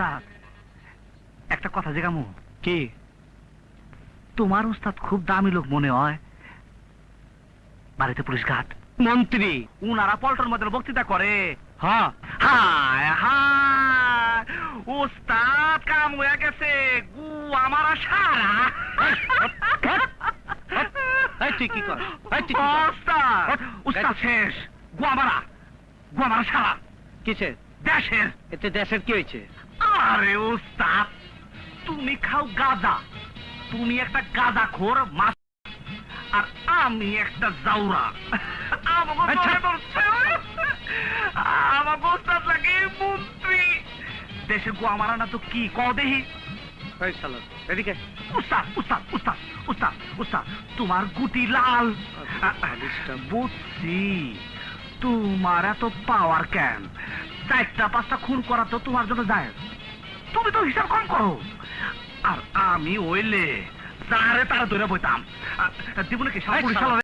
উস্তাদ একটা কথা জিগামু। কি? তোমার উস্তাদ খুব দামি লোক মনে হয়। বাড়িতে পুলিশ ঘাট। মন্ত্রী উনারা পল্টন মধ্যে বক্তৃতা করে। হ্যাঁ। হায় হায় কাম হয়ে গেছে। গু আমার সারা কর? কিসের? দেশের। এতে দেশের কি হয়েছে? আরে উস্তাদ তুমি খাও গাঁজা। তুমি একটা গাঁজা খোর মাছ আর আমি একটা জাউরা। আমাকে আচ্ছা। লাগে মন্ত্রী। দেশে গোয়া মারা না তো কি ক দেহি? এদিকে। উস্তাদ উস্তাদ উস্তাদ উস্তাদ উস্তাদ তোমার গুটি লাল। বালিশটা। বুঝছি। তোমার এত পাওয়ার কেন? চারটা পাঁচটা খুন করা তো তোমার জন্য যায় তুমি তো হিসাব কম করো আর আমি ওইলে যারে তারা ধরে বইতাম সব শালা।